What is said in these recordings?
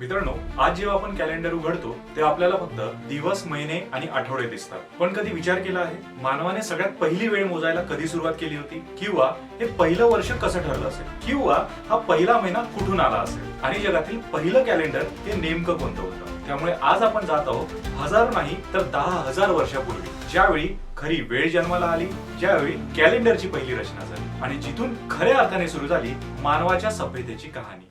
मित्रांनो आज जेव्हा आपण कॅलेंडर उघडतो तेव्हा आपल्याला फक्त दिवस महिने आणि आठवडे दिसतात. पण कधी विचार केला आहे? मानवाने सगळ्यात पहिली वेळ मोजायला कधी सुरुवात केली होती? किंवा हे पहिलं वर्ष कसं ठरलं असेल? किंवा हा पहिला महिना कुठून आला असेल? आणि जगातील पहिलं कॅलेंडर हे नेमकं कोणतं होतं? त्यामुळे आज आपण जात आहोत हजार नाही तर दहा हजार वर्षापूर्वी. ज्यावेळी खरी वेळ जन्माला आली ज्यावेळी कॅलेंडरची पहिली रचना झाली. आणि जिथून खऱ्या अर्थाने सुरू झाली मानवाच्या सभ्यतेची कहाणी.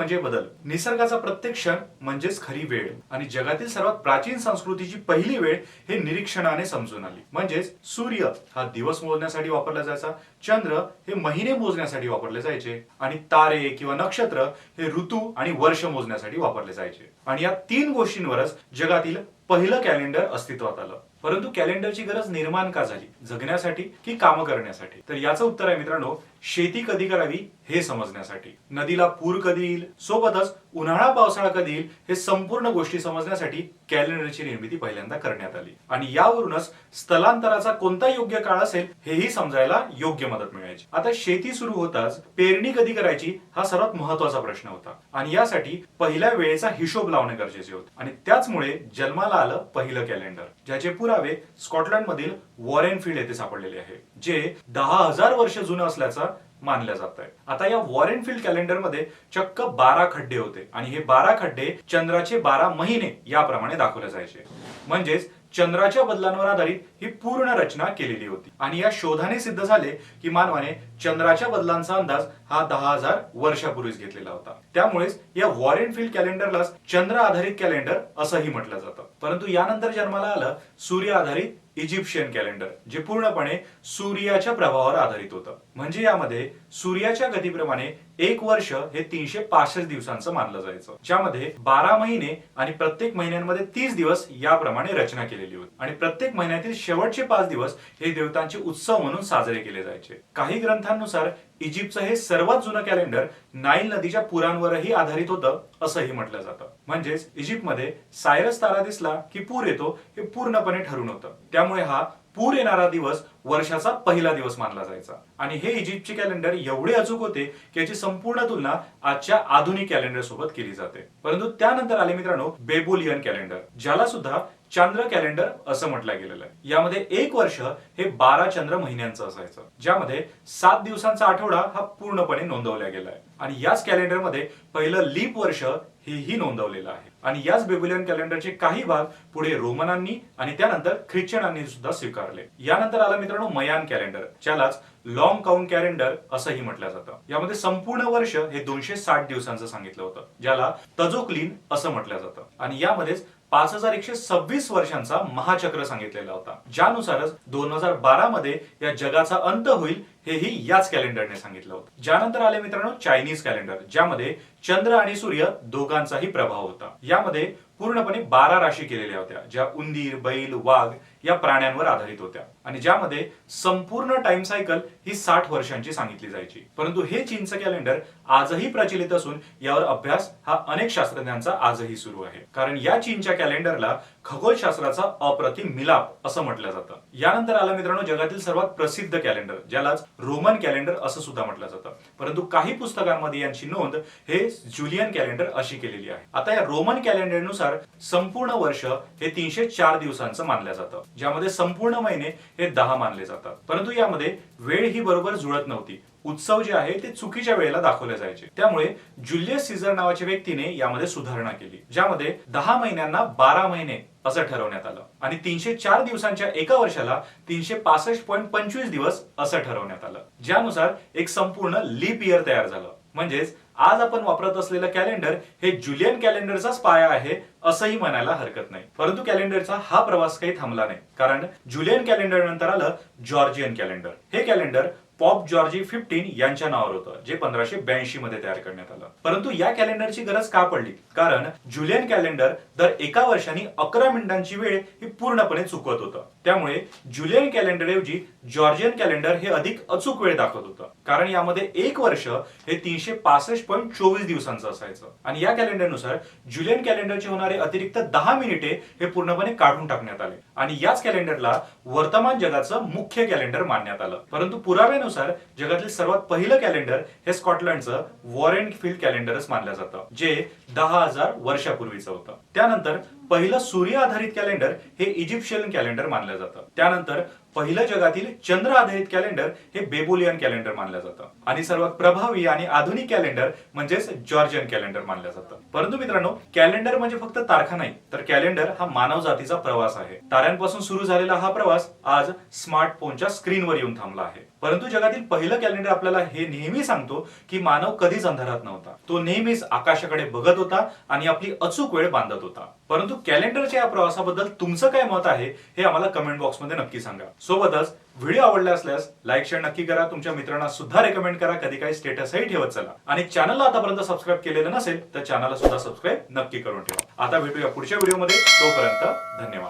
म्हणजे बदल. निसर्गाचा प्रत्येक क्षण म्हणजेच खरी वेळ. आणि जगातील सर्वात प्राचीन संस्कृतीची पहिली वेळ हे निरीक्षणाने समजून आली. म्हणजेच सूर्य हा दिवस मोजण्यासाठी वापरला जायचा. चंद्र हे महिने मोजण्यासाठी वापरले जायचे. आणि तारे किंवा नक्षत्र हे ऋतू आणि वर्ष मोजण्यासाठी वापरले जायचे. आणि या तीन गोष्टींवरच जगातील पहिलं कॅलेंडर अस्तित्वात आलं. परंतु कॅलेंडरची गरज निर्माण का झाली? जगण्यासाठी की काम करण्यासाठी? तर याचं उत्तर आहे मित्रांनो शेती कधी करावी हे समजण्यासाठी. नदीला पूर कधी येईल? सोबतच उन्हाळा पावसाळा कधी येईल? हे संपूर्ण गोष्टी समजण्यासाठी कॅलेंडरची निर्मिती पहिल्यांदा करण्यात आली. आणि यावरूनच स्थलांतराचा कोणता योग्य काळ असेल हेही समजायला योग्य मदत मिळायची. आता शेती सुरू होताच पेरणी कधी करायची हा सर्वात महत्त्वाचा प्रश्न होता. आणि यासाठी पहिल्या वेळेचा हिशोब लावणे गरजेचे होते. आणि त्याचमुळे जन्माला आलं पहिलं कॅलेंडर ज्याचे पुरावे स्कॉटलंडमधील वॉरेनफिल्ड येथे सापडलेले आहे जे दहा हजार वर्ष जुनं असल्याचा मानलं जात आहे आता या वॉरेनफिल्ड कॅलेंडरमध्ये चक्क बारा खड्डे होते आणि हे बारा खड्डे चंद्राचे बारा महिने याप्रमाणे दाखवले जायचे. म्हणजेच चंद्राच्या बदलांवर आधारित ही पूर्ण रचना केलेली होती. आणि या शोधाने सिद्ध झाले की मानवाने चंद्राच्या बदलांचा अंदाज हा दहा हजार वर्षापूर्वीच घेतलेला होता. त्यामुळेच या वॉरेन फिल्ड कॅलेंडरलाच चंद्र आधारित कॅलेंडर असंही म्हटलं जातं. परंतु यानंतर जन्माला आलं सूर्य आधारित इजिप्शियन कॅलेंडर जे पूर्णपणे सूर्याच्या प्रभावावर आधारित होतं. म्हणजे यामध्ये सूर्याच्या गतीप्रमाणे एक वर्ष हे तीनशे पासष्ट दिवसांचं मानलं जायचं. ज्यामध्ये बारा महिने आणि प्रत्येक महिन्यांमध्ये तीस दिवस याप्रमाणे रचना केलेली होती. आणि प्रत्येक महिन्यातील शेवटचे पाच दिवस हे देवतांचे उत्सव म्हणून साजरे केले जायचे. काही ग्रंथांनुसार इजिप्तचं हे सर्वात जुनं कॅलेंडर नाईल नदीच्या पुरांवरही आधारित होतं असंही म्हटलं जातं. म्हणजेच इजिप्तमध्ये सायरस तारा दिसला की पूर येतो हे पूर्णपणे ठरून होतं. त्यामुळे हा पूर येणारा दिवस वर्षाचा पहिला दिवस मानला जायचा. आणि हे इजिप्तचे कॅलेंडर एवढे अचूक होते की याची संपूर्ण तुलना आजच्या आधुनिक कॅलेंडर सोबत केली जाते. परंतु त्यानंतर आले मित्रांनो बेबोलियन कॅलेंडर ज्याला सुद्धा चंद्र कॅलेंडर असं म्हटलं गेलेलं आहे. यामध्ये एक वर्ष हे बारा चंद्र महिन्यांचं असायचं ज्यामध्ये सात दिवसांचा आठवडा हा पूर्णपणे नोंदवला गेला आहे. आणि याच कॅलेंडरमध्ये पहिलं लीप वर्ष हेही नोंदवलेलं आहे. आणि याच बेबुलियन कॅलेंडरचे काही भाग पुढे रोमनांनी आणि त्यानंतर ख्रिश्चनांनी सुद्धा स्वीकारले. यानंतर आला मित्रांनो मयान कॅलेंडर ज्यालाच लॉंग काउंट कॅलेंडर असंही म्हटलं जातं. यामध्ये संपूर्ण वर्ष हे दोनशे साठ दिवसांचं सांगितलं होतं ज्याला तजोक्लीन असं म्हटलं जातं. आणि यामध्येच पाच हजार एकशे सव्वीस वर्षांचा महाचक्र सांगितलेला होता ज्यानुसारच दोन हजार बारा मध्ये या जगाचा अंत होईल हेही याच कॅलेंडरने सांगितलं होतं. ज्यानंतर आले मित्रांनो चायनीज कॅलेंडर ज्यामध्ये चंद्र आणि सूर्य दोघांचाही प्रभाव होता. यामध्ये पूर्णपणे बारा राशी केलेल्या होत्या ज्या उंदीर बैल वाघ या प्राण्यांवर आधारित होत्या. आणि ज्यामध्ये संपूर्ण टाइम सायकल ही साठ वर्षांची सांगितली जायची. परंतु हे चीनचं कॅलेंडर आजही प्रचलित असून यावर अभ्यास हा अनेक शास्त्रज्ञांचा आजही सुरू आहे. कारण या चीनच्या कॅलेंडरला खगोलशास्त्राचा अप्रतिम मिलाप असं म्हटलं जातं. यानंतर आला मित्रांनो जगातील सर्वात प्रसिद्ध कॅलेंडर ज्यालाच रोमन कॅलेंडर असं सुद्धा म्हटलं जातं. परंतु काही पुस्तकांमध्ये यांची नोंद हे जुलियन कॅलेंडर अशी केलेली आहे. आता या रोमन कॅलेंडरनुसार संपूर्ण वर्ष हे तीनशे चार दिवसांचं मानलं जातं. ज्यामध्ये संपूर्ण महिने हे दहा मानले जातात. परंतु यामध्ये वेळ ही बरोबर जुळत नव्हती. उत्सव जे आहे ते चुकीच्या वेळेला दाखवले जायचे. त्यामुळे जुलियस सीझर नावाच्या व्यक्तीने यामध्ये सुधारणा केली ज्यामध्ये दहा महिन्यांना बारा महिने असं ठरवण्यात आलं आणि तीनशे चार दिवसांच्या एका वर्षाला तीनशे पासष्ट पॉईंट पंचवीस दिवस असं ठरवण्यात आलं. ज्यानुसार एक संपूर्ण लीप इयर तयार झालं. म्हणजेच आज आपण वापरत असलेलं कॅलेंडर हे जुलियन कॅलेंडरचाच पाया आहे असंही म्हणायला हरकत नाही. परंतु कॅलेंडरचा हा प्रवास काही थांबला नाही. कारण जुलियन कॅलेंडर नंतर आलं जॉर्जियन कॅलेंडर हे कॅलेंडर पॉप जॉर्जी फिफ्टीन यांच्या नावावर होतं जे पंधराशे ब्याऐंशी मध्ये तयार करण्यात आलं. परंतु या कॅलेंडरची गरज का पडली? कारण जुलियन कॅलेंडर दर एका वर्षांनी अकरा मिनिटांची वेळ ही पूर्णपणे चुकवत होतं. त्यामुळे जुलियन कॅलेंडर ऐवजी जॉर्जियन कॅलेंडर हे अधिक अचूक वेळ दाखवत होतं. कारण यामध्ये एक वर्ष हे तीनशे पासष्ट पॉईंट चोवीस दिवसांचं असायचं. आणि या कॅलेंडरनुसार जुलियन कॅलेंडरचे होणारे अतिरिक्त दहा मिनिटे हे पूर्णपणे काढून टाकण्यात आले. आणि याच कॅलेंडरला वर्तमान जगाचं मुख्य कॅलेंडर मानण्यात आलं. परंतु पुराव्यानुसार जगातील सर्वात पहिलं कॅलेंडर हे स्कॉटलंडचं वॉरेन फील्ड कॅलेंडरच मानलं जातं जे दहा हजार वर्षापूर्वीचं होतं. त्यानंतर पहिलं सूर्य आधारित कॅलेंडर हे इजिप्शियन कॅलेंडर मानलं जातं. त्यानंतर पहिलं जगातील चंद्र आधारित कॅलेंडर हे बेबुलियन कॅलेंडर मानलं जातं. आणि सर्वात प्रभावी आणि आधुनिक कॅलेंडर म्हणजेच जॉर्जियन कॅलेंडर मानलं जातं. परंतु मित्रांनो कॅलेंडर म्हणजे फक्त तारखा नाही तर कॅलेंडर हा मानव जातीचा प्रवास आहे. ताऱ्यांपासून सुरू झालेला हा प्रवास आज स्मार्टफोनच्या स्क्रीनवर येऊन थांबला आहे. परंतु जगातील पहिलं कॅलेंडर आपल्याला हे नेहमी सांगतो की मानव कधीच अंधारात नव्हता. तो नेहमीच आकाशाकडे बघत होता आणि आपली अचूक वेळ बांधत होता. परंतु कॅलेंडरच्या या प्रवासाबद्दल तुमचं काय मत आहे हे आम्हाला कमेंट बॉक्समध्ये नक्की सांगा. सोबतच व्हिडिओ आवडला असल्यास लाईक शेअर नक्की करा तुमच्या मित्रांना सुद्धा रेकमेंड करा कधी काही स्टेटसही ठेवत चला. आणि चॅनलला आतापर्यंत सबस्क्राईब केलेलं नसेल तर चॅनलला सुद्धा सबस्क्राईब नक्की करून ठेवा. आता भेटूया पुढच्या व्हिडिओमध्ये तोपर्यंत धन्यवाद.